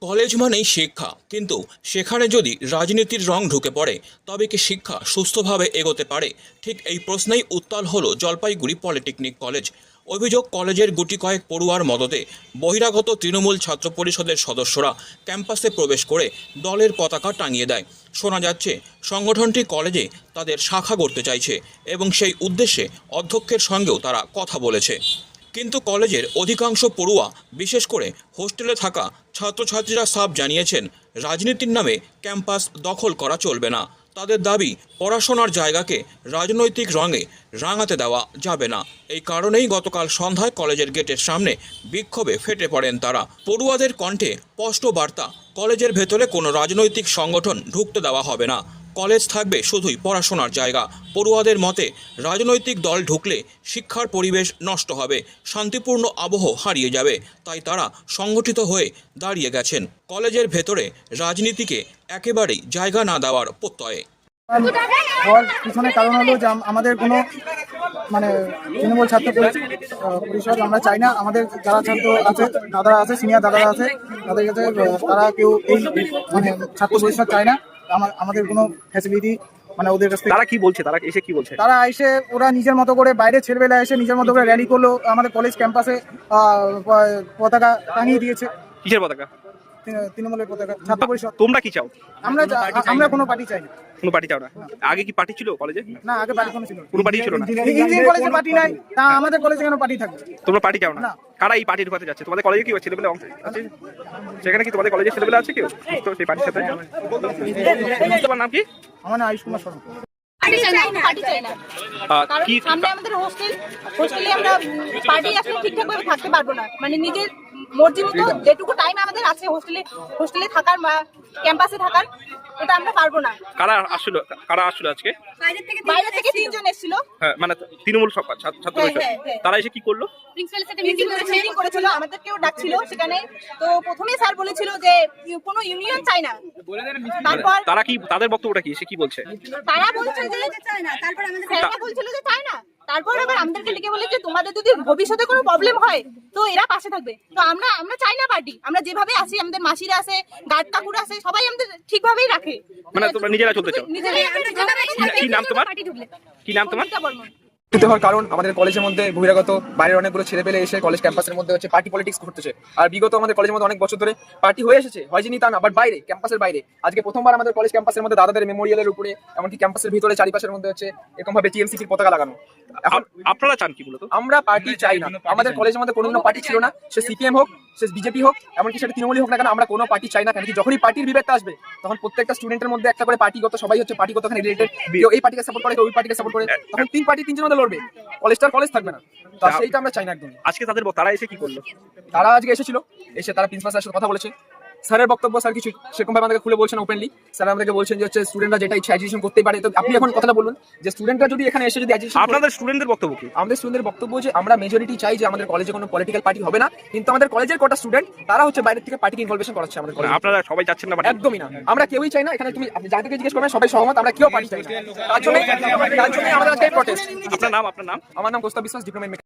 College মানেই শিক্ষা। কিন্তু সেখানে যদি রাজনীতির রং ঢুকে পড়ে, তবে কি শিক্ষা সুস্থভাবে এগোতে পারে? ঠিক এই প্রশ্নেই উত্তাল হলো জলপাইগুড়ি পলিটেকনিক কলেজ। অভিযোগ, কলেজের গুটি কয়েক পড়ুয়ার মদতে বহিরাগত তৃণমূল ছাত্র পরিষদের সদস্যরা ক্যাম্পাসে প্রবেশ করে দলের পতাকা টাঙিয়ে দেয়। শোনা যাচ্ছে, সংগঠনটি কলেজে তাদের শাখা করতে চাইছে এবং সেই উদ্দেশ্যে অধ্যক্ষের সঙ্গেও তারা কথা বলেছে। কিন্তু কলেজের অধিকাংশ পড়ুয়া, বিশেষ করে হোস্টেলে থাকা ছাত্রছাত্রীরা সাফ জানিয়েছেন, রাজনীতির নামে ক্যাম্পাস দখল করা চলবে না। তাদের দাবি, পড়াশোনার জায়গাকে রাজনৈতিক রঙে রাঙাতে দেওয়া যাবে না। এই কারণেই গতকাল সন্ধ্যায় কলেজের গেটের সামনে বিক্ষোভে ফেটে পড়েন তারা। পড়ুয়াদের কণ্ঠে স্পষ্ট বার্তা, কলেজের ভেতরে কোনো রাজনৈতিক সংগঠন ঢুকতে দেওয়া হবে না। কলেজ থাকবে শুধুই পড়াশোনার জায়গা। পড়ুয়াদের মতে, রাজনৈতিক দল ঢুকলে শিক্ষার পরিবেশ নষ্ট হবে, শান্তিপূর্ণ আবহ হারিয়ে যাবে, তাই তারা সংগঠিত হয়ে দাঁড়িয়ে গেছেন। কলেজের ভেতরে রাজনীতিকে একেবারেই জায়গা না দেওয়ার প্রত্যয়ে। পিছনে কারণ হলো যে আমাদের কোনো মানে তৃণমূল ছাত্র পরিষদ আমরা চাই না। আমাদের যারা ছাত্র আছে, দাদারা আছে, সিনিয়র দাদারা আছে, তাদের কাছে তারা কেউ এই মানে ছাত্র পরিষদ চায় না। আমাদের কোনো ফ্যাসিলিটি মানে ওদের কাছ থেকে তারা কি বলছে? তারা এসে কি বলছে? তারা এসে ওরা নিজের মতো করে বাইরে ছেলেবেলা এসে নিজের মতো করে র্যালি করল আমাদের কলেজ ক্যাম্পাসে আহ, পতাকা টাঙিয়ে দিয়েছে। কিসের পতাকা? তৃণমূলের পতাকা ছাত্র পরিষদ। তোমরা কি চাও? আমরা আমরা কোনো পার্টি চাই না। কোনো পার্টি চাও না? আগে কি পার্টি ছিল কলেজে? না আগে পার্টি কোনো ছিল কোনো পার্টি ছিল না? ইঞ্জিনিয়ারিং কলেজে পার্টি নাই। তা আমাদের কলেজে কেন পার্টি থাকবে? তোমরা পার্টি চাও না। কারা এই পার্টির কথা যাচ্ছে? তোমাদের কলেজে কি ছেলেপেলে অংশ আছে? সেখানে কি তোমাদের কলেজে ছেলেপেলে আছে কেউ? তো সেই পার্টির সাথে? তোমার নাম কি? আমার নাম আয়ুষ কুমার শর্মা পার্টি চাই না? পার্টি চাই না। কারণ সামনে আমাদের হোস্টেল হোস্টেলে আমরা পার্টি আসলে ঠিকঠাক ভাবে থাকতে পারব না। মানে নিজের যেটুকু টাইম আমাদের আছে হোস্টেলে হোস্টেলে থাকার বা ক্যাম্পাসে থাকার এটা আমরা পারব না। কারা আসলো? কারা আসলো আজকে? বাইরে থেকে তিনজন এসেছিল। হ্যাঁ মানে তৃণমূল সব ছাত্র হ্যাঁ। হ্যাঁ, হ্যাঁ। তারা এসে কি করল? প্রিন্সিপালের সাথে মিটিং করেছে মিটিং করেছিল। আমাদেরকেও ডাকছিল সেখানে। তো প্রথমে স্যার বলেছিল যে কোনো ইউনিয়ন চাই না। তারপর তারা কি তাদের বক্তব্যটা কি? সে কি বলছে? তারা বলছে যে চায় না তারপর আমাদের স্যাররা বলছিল যে চায় না। তারপর আবার আমাদেরকে লিখে বলে যে তোমাদের যদি ভবিষ্যতে কোনো প্রবলেম হয় তো এরা পাশে থাকবে। তো আমরা আমরা চাই না পার্টি আমরা যেভাবে আসি আমাদের মাসিরা আছে গার্ড কাকুরা আছে সবাই আমাদের ঠিকভাবেই রাখে। মানে তোমরা নিজেরা চলতে চাও? নিজেরাই কি নাম তোমার? কি নাম তোমার? অঙ্কিতা হওয়ার কারণ আমাদের কলেজের মধ্যে বহিরাগত বাইরের অনেকগুলো ছেলে পেলে এসে কলেজ ক্যাম্পাসের মধ্যে হচ্ছে পার্টি পলিটিক্স করতেছে আর বিগত আমাদের কলেজের মধ্যে অনেক বছর ধরে পার্টি হয়ে এসেছে। হয়নি তা না বাট বাইরে ক্যাম্পাসের বাইরে। আজকে প্রথমবার আমাদের কলেজ ক্যাম্পাসের মধ্যে দাদাদের মেমোরিয়ালের উপরে এমনকি ক্যাম্পাসের ভিতরে চারিপাশের মধ্যে হচ্ছে এরকম ভাবে টিএমসিসির পতাকা লাগানো। এখন আপনারা চান কি বলতো? আমরা পার্টি চাই না। আমাদের কলেজের মধ্যে কোনো পার্টি ছিল না। সে সিপিএম হোক সে বিজেপি হোক এমনকি সেটা তৃণমূলই হোক না কেন আমরা কোনো পার্টি চাই না কেন। কি যখনই পার্টির বিভেদটা আসবে তখন প্রত্যেকটা স্টুডেন্টের মধ্যে একটা করে পার্টিগত সবাই হচ্ছে পার্টিগত এখানে রিলেটেড কেউ এই পার্টিকে সাপোর্ট করে কেউ ওই পার্টিকে সাপোর্ট করে তখন তিন পার্টি তিনজনের মধ্যে লড়বে কলেজটার কলেজ থাকবে না। তো সেইটা আমরা চাই না একদম আজকে তাদের তারা এসে কি করল? তারা আজকে এসেছিল। এসে তারা প্রিন্সিপাল স্যারের সাথে কথা বলেছে। স্যারের বক্তব্য স্যার কিছু সেরকম ভাবে আমাদেরকে খুলে বলছেন ওপেনলি স্যার আমাদেরকে বলছেন যে হচ্ছে স্টুডেন্টরা যেটা ইচ্ছা এডুকেশন করতেই পারে। তো আপনি এখন কথাটা বলুন যে স্টুডেন্টরা যদি এখানে এসে যদি এডুকেশন আপনাদের স্টুডেন্টদের বক্তব্য কি? আমাদের স্টুডেন্টের বক্তব্য যে আমরা মেজরিটি চাই যে আমাদের কলেজে কোনো পলিটিক্যাল পার্টি হবে না কিন্তু আমাদের কলেজের কটা স্টুডেন্ট তারা হচ্ছে বাইরে থেকে পার্টিকে ইনভলভেশন করাচ্ছে আমাদের কলেজে আপনারা সবাই যাচ্ছেন না একদমই না। আমরা কেউই চাই না এখানে তুমি আপনি যাদেরকে জিজ্ঞেস করবেন সবাই সহমত আমরা কেউ পার্টি চাই না। তার জন্য আমাদের আজকে প্রটেস্ট আপনার নাম আপনার নাম? আমার নাম কোস্তা বিশ্বাস ডিপ্লোমা